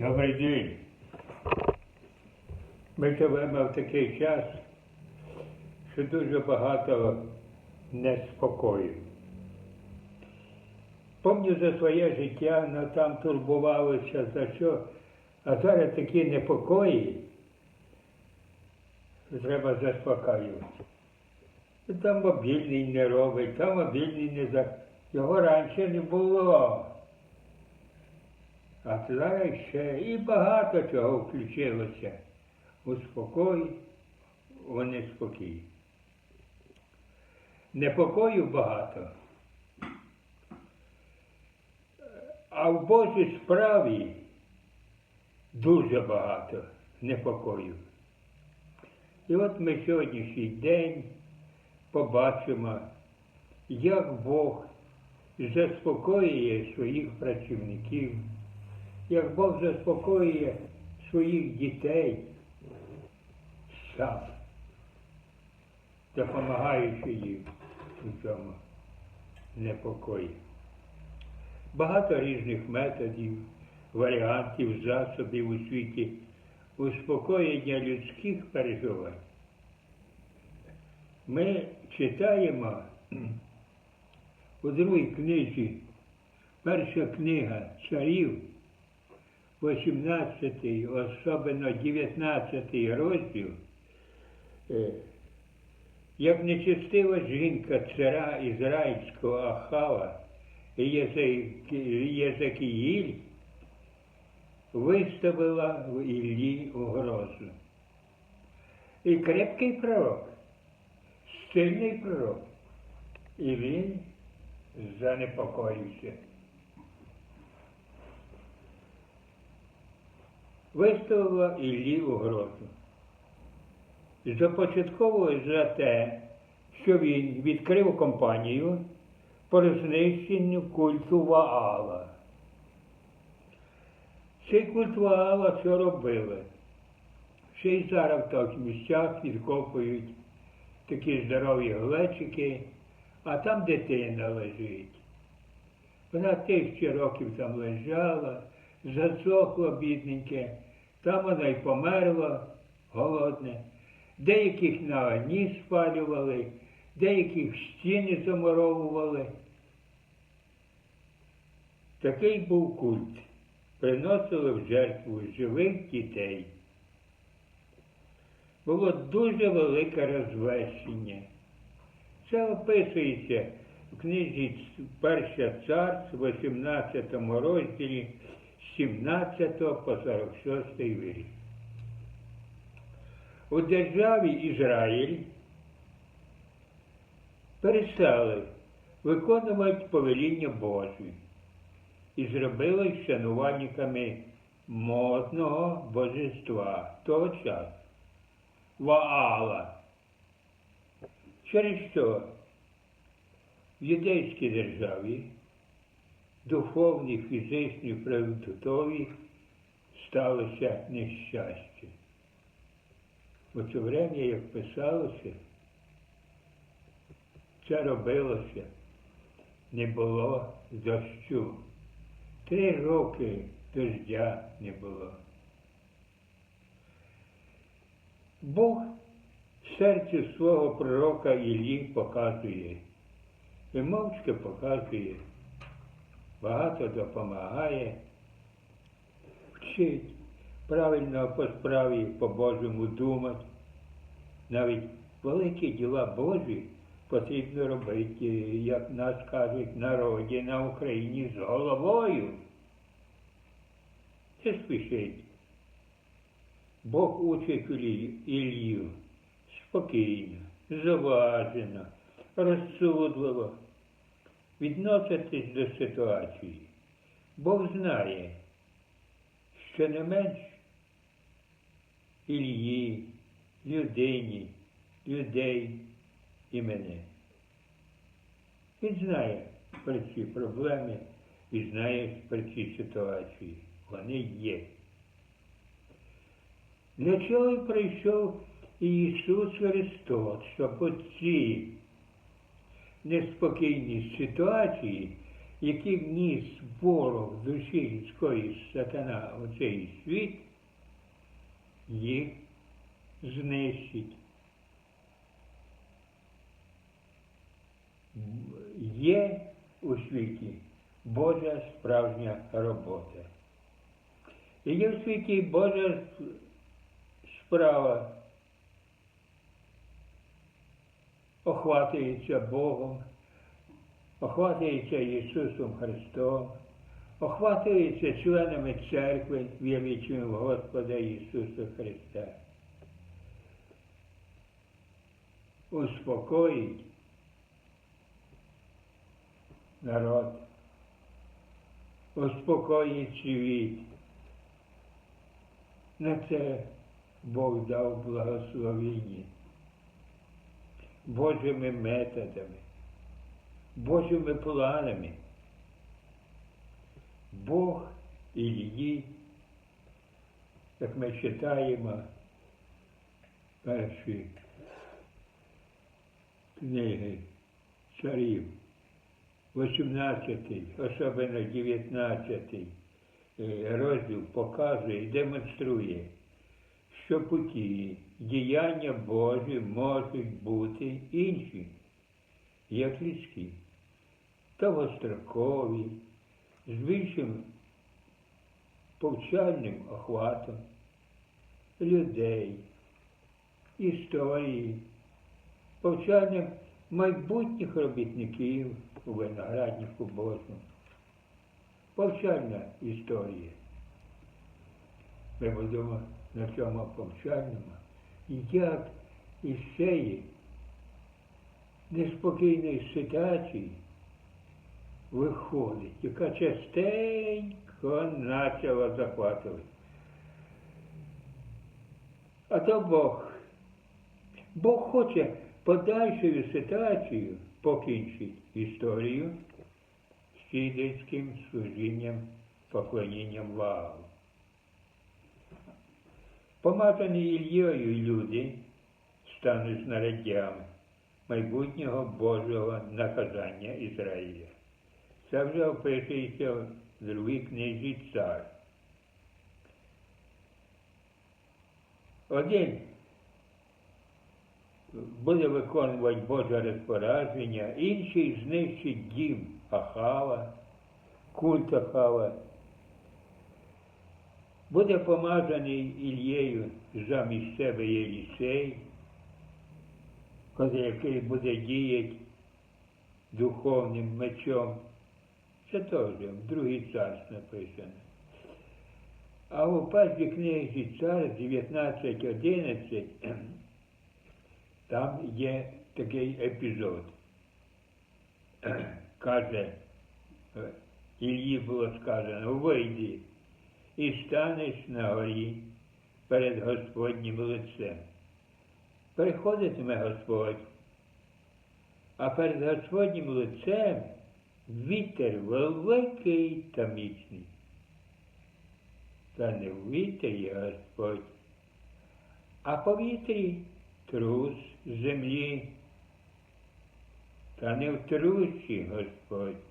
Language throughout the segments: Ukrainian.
Добрий день. Ми живемо в такий час, що дуже багато неспокою. Помню за своє життя, ну там турбувалися за що, а зараз такі непокої, треба заспокоювати. І Там мобільний не робить, там мобільний не за. Його раніше не було. А зараз ще і багато чого включилося. У спокій, у неспокій. Непокою багато. А в Божій справі дуже багато непокою. І от ми сьогоднішній день побачимо, як Бог заспокоює своїх працівників, як Бог заспокоює своїх дітей сам, допомагаючи їм у цьому непокої. Багато різних методів, варіантів, засобів у світі успокоєння людських переживань. Ми читаємо у другій книзі, перша книга царів, 18, особливо 19 розділ, е, як нечестива жінка цара ізраїльського Ахава Єзекіїль виставила в Іллі угрозу. І крепкий пророк, сильний пророк, і він занепокоївся. Виставила Іллі угрозу. Започатковує за те, що він відкрив компанію по знищенню культу Ваала. Цей культ Ваала що робили? Ще й зараз в таких місцях відкопують такі здорові глечики, а там дитина лежить. Вона тисячі років там лежала, засохла бідненьке, там вона й померла голодне. Деяких на огні спалювали, деяких стіни замуровували. Такий був культ. Приносили в жертву живих дітей. Було дуже велике розвещення. Це описується в книзі Перша царств, 18 розділі 17 по 46 вірш. У державі Ізраїль перестали виконувати повеління Божі і зробили шанувальниками модного божества того часу Ваала. Через що в юдейській державі духовні, фізичні, продуктові сталося нещастя. У це время, як писалося, це робилося, не було дощу. Три роки дождя не було. Бог серцю свого пророка Іллі показує і мовчки показує, багато допомагає, вчить правильно по справі по Божому думати. Навіть великі діла Божі потрібно робити, як нас кажуть, народі на Україні з головою. Не спішіть. Бог учить Ілью спокійно, заважено, розсудливо відноситись до ситуації. Бог знає, що не менш Ільї, людині, людей і мене. Він знає про ці проблеми і знає про ці ситуації. Вони є. Для чого прийшов Ісус Христос, щоб у цій неспокійній ситуації які вніс ворог душі людської сатана у цей світ, їх знищить. Є у світі Божа справжня робота. І є в світі Божа справа охватується Богом, охватується Ісусом Христом, охватується членами церкви, вірячими в Господа Ісуса Христа. Успокоїть народ, успокоїть світ. На це Бог дав благословення Божими методами, Божими планами. Бог Ілії, як ми читаємо перші книги царів, 18, особливо 19 розділ показує і демонструє, що путі діяння Божі можуть бути інші, як людські, довгострокові, з більшим повчальним охватом людей, історії, повчанням майбутніх робітників у винограднику Божому. Повчальна історія. Ми будемо на цьому повчальному, як із цієї неспокійної ситуації виходить, яка частенько почала захватувати. А то Бог. Бог хоче подальшою ситуацією покінчить історію з сідельським служінням, поклонінням Ваалу. Помазані Ільєю люди стануть знаряддями майбутнього Божого наказання Ізраїля. Це вже описується в другій книзі цар. Один буде виконувати Боже розпорядження, інший знищить дім Ахава, культ Ахава. Буде помазаний Ільєю замість себе Єлісей, який буде діяти духовним мечом. Це теж в другий цар написано. А у першій книзі цар 19.11 там є такий епізод. Каже, Іллі було сказано, вийди і станеш на горі перед Господнім лицем. Приходитиме Господь, а перед Господнім лицем вітер великий та міцний. Та не в вітрі Господь, а повітрі трус землі, та не в трусі Господь,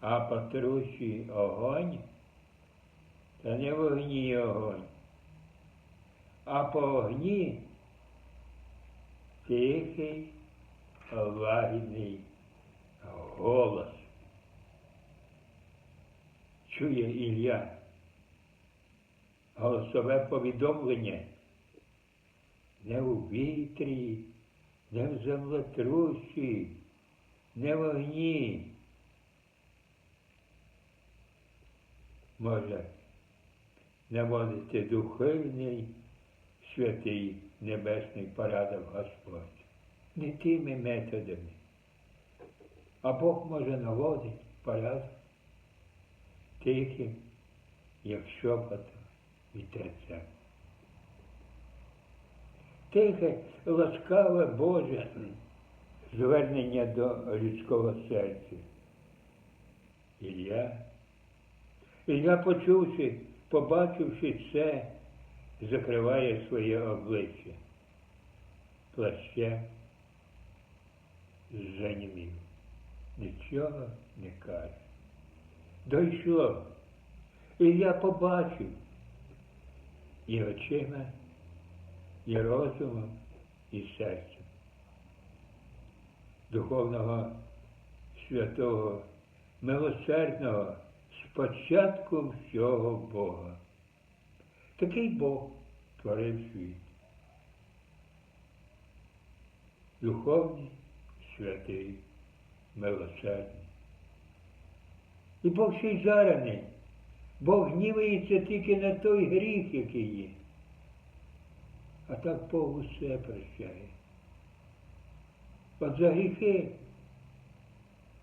а по трусі огонь, та не в огні огонь, а по огні тихий, лагідний голос. Чує Ілля голосове повідомлення не у вітрі, не в землетрусі, не в огні. Може наводити духовний святий небесний порадок Господь. Не тими методами. А Бог може наводити порядок тихим, як шепотом вітерцем тихе, ласкаве Боже звернення до людського серця. Ілля, Ілля, почувши, побачивши це, закриває своє обличчя. Плаще занімів. Нічого не каже. Дойшло. І я побачив і очима, і розумом, і серцем. Духовного святого, милосердного спочатку всього Бога. Такий Бог творив світ. Духовний, святий, милосердний. І Бог ще й зараний. Бог гнівається тільки на той гріх, який є. А так Бог усе прощає. От за гріхи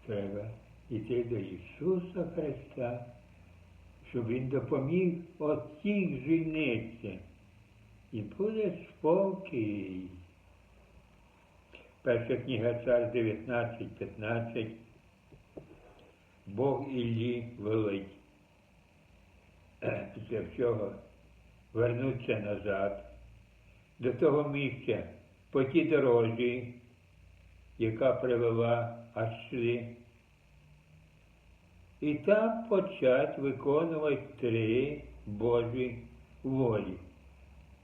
треба йти до Ісуса Христа, щоб Він допоміг от тих жениться. І буде спокій. Перша книга цар 19.15. Бог Іллі велить. Після всього вернуться назад до того місця по тій дорозі, яка привела аж сюди. І там почать виконувати три Божі волі,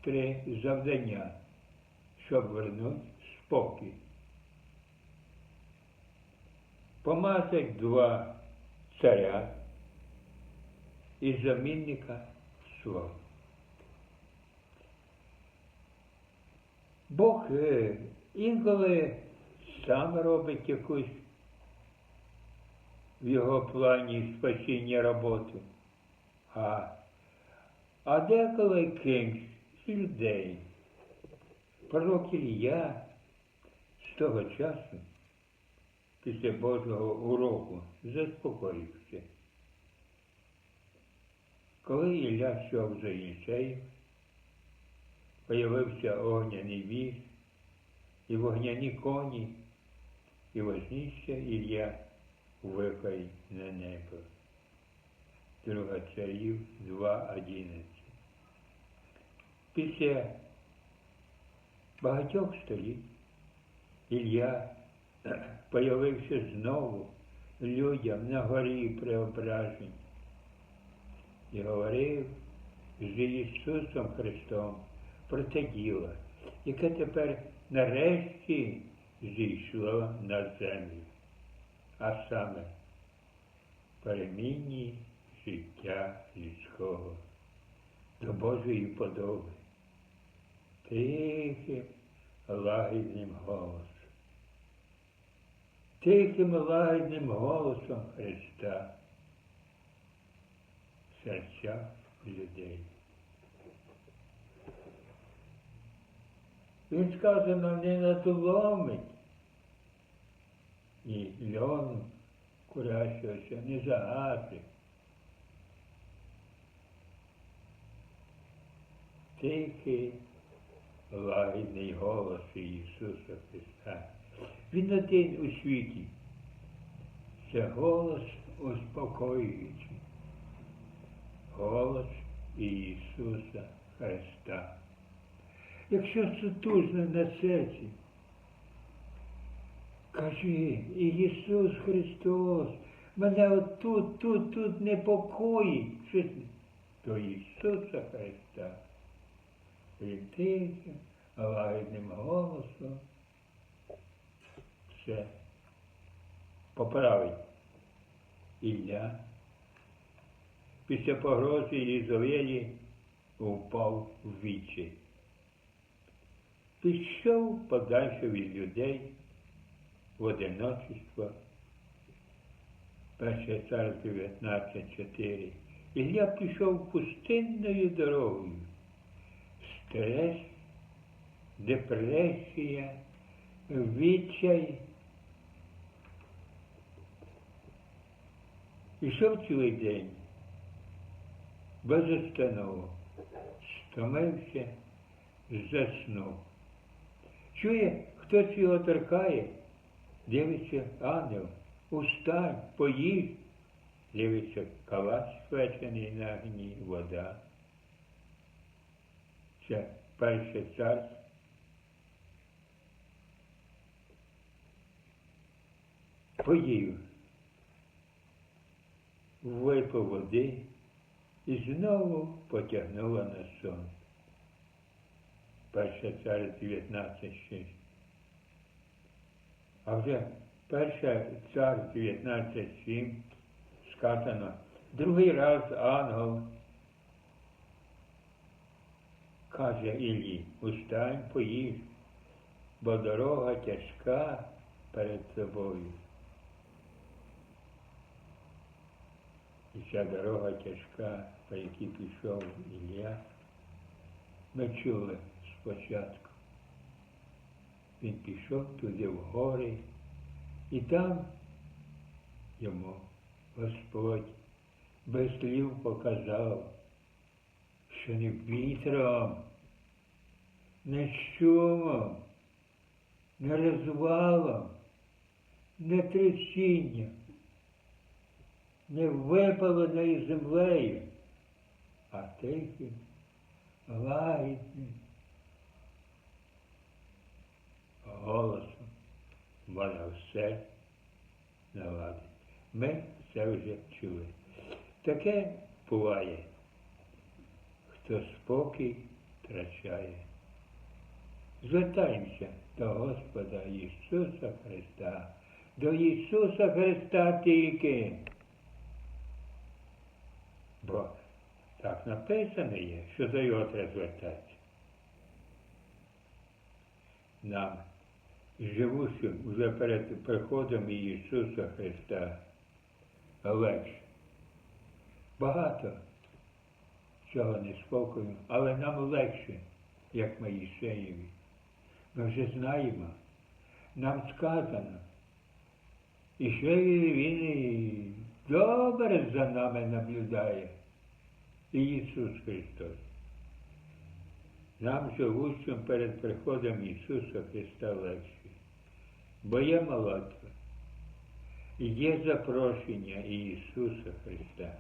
три завдання, щоб вернути спокій. Помазать два царя і замінника свого. Бог е, інколи сам робить якусь в його плані спасіння роботу, а, а деколи кимсь з людей. Пророк Ілля з того часу, після Божого уроку, заспокоївся. Коли Ілля йшов за Єлісеєм, появився огняний віз, і вогняні коні, і вознісся Ілля вихай на небо. Друга царів 2.11. Після багатьох століть Ілля появився знову людям на горі преображень і говорив з Ісусом Христом про те діло, яке тепер нарешті зійшло на землю, а саме перемінні життя людського до Божої подоби, тихим лагідним голосом. Тихим лагідним голосом Христа в серцях людей. Він сказано не надломить і льону курящогося не загасить. Тихий лагідний голос Ісуса Христа. Він один у світі. Це голос успокоюючий. Голос Ісуса Христа. Якщо це тужно на серці, кажи, Ісус Христос, мене отут, тут, тут непокоїть, до Ісуса Христа. Тихим, лагідним голосом все поправить. Ілля після погрози Єзовелі впав в вічі. Пішов подальше від людей в одиночество. Перше цар 19.4. Ілля пішов пустинною дорогою. Стрес, депресія, відчай. Ішов цілий день без остановок, стомився, заснув. Чує, хтось його торкає, дивиться ангел, устань, поїж, дивиться калач спечений на гні, вода. Це перше царство. Поїв. випив води і знову потягнула на сон. Перша цар 19.6. А вже перша цар 19.7 сказано, другий раз ангел каже Іллі, устань, поїж, бо дорога тяжка перед тобою. І ця дорога тяжка, по якій пішов Ілля, ми чули спочатку. Він пішов туди в гори, і там йому Господь без слів показав, що не вітром, не шумом, не розвалом, не трясінням, не випаленою землею, а тихим, лагідним голосом вона все наладить. Ми це вже чули. Таке буває, хто спокій втрачає. Звертаємося до Господа Ісуса Христа, до Ісуса Христа тільки. Бо так написано є, що до його треба звертатися. Нам, живущим вже перед приходом Ісуса Христа, легше. Багато цього неспокою, але нам легше, як Моїсеєві. Ми вже знаємо, нам сказано, і що він добре за нами наблюдає. І Ісус Христос. Нам, живущим перед приходом Ісуса Христа легше, бо є молитва, є запрошення Ісуса Христа.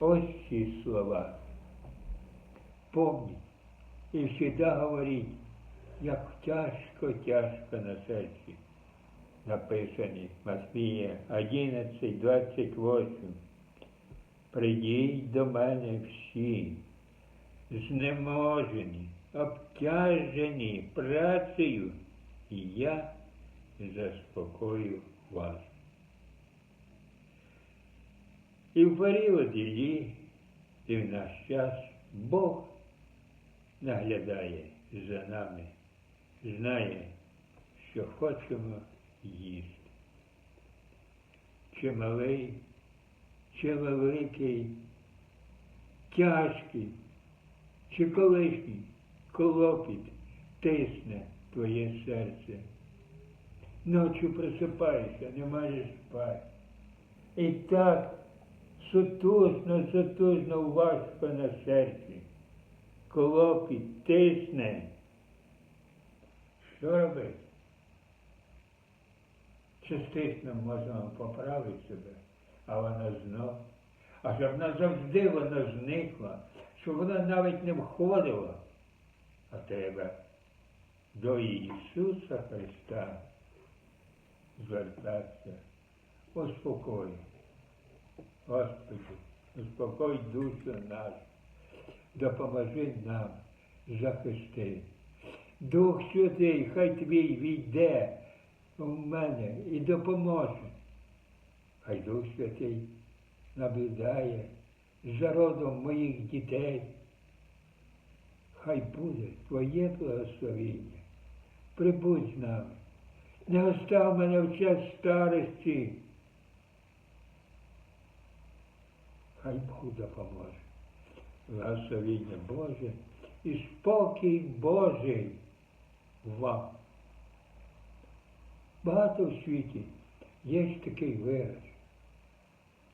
Ось ці слова. Помніть і завжди говоріть, як тяжко, тяжко на серці. Написані Матвія 11, 28. Придіть до мене всі, знеможені, обтяжені працею, і я заспокою вас. І в період Іллі, і в наш час Бог наглядає за нами, знає, що хочемо їсти. Чи малий, чи великий, тяжкий, чи колишній колопіт тисне твоє серце. Ночі просипаєшся, не можеш спати. І так сутужно, сутужно важко на серці. Колопіт тисне. Що робити? Частично можна поправити себе, а вона знов. А щоб назавжди вона зникла, щоб вона навіть не входила, а треба до Ісуса Христа звертатися. Успокой. Господи, успокой душу нашу, допоможи нам захисти. Дух Святий, хай твій війде в мене і допоможе. Хай Дух Святий наблюдає за родом моїх дітей. Хай буде Твоє благословіння. Прибудь з нами. Не остав мене в час старості. Хай Бог допоможе. Благословіння Боже і спокій Божий вам. Багато в світі є такий вираз.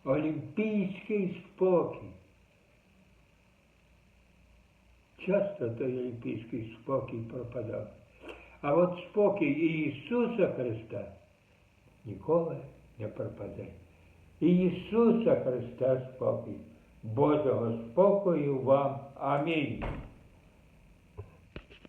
Олімпійський спокій. Часто той олімпійський спокій пропадав. А от спокій Ісуса Христа ніколи не пропаде. Ісуса Христа спокій. Божого спокою вам. Амінь.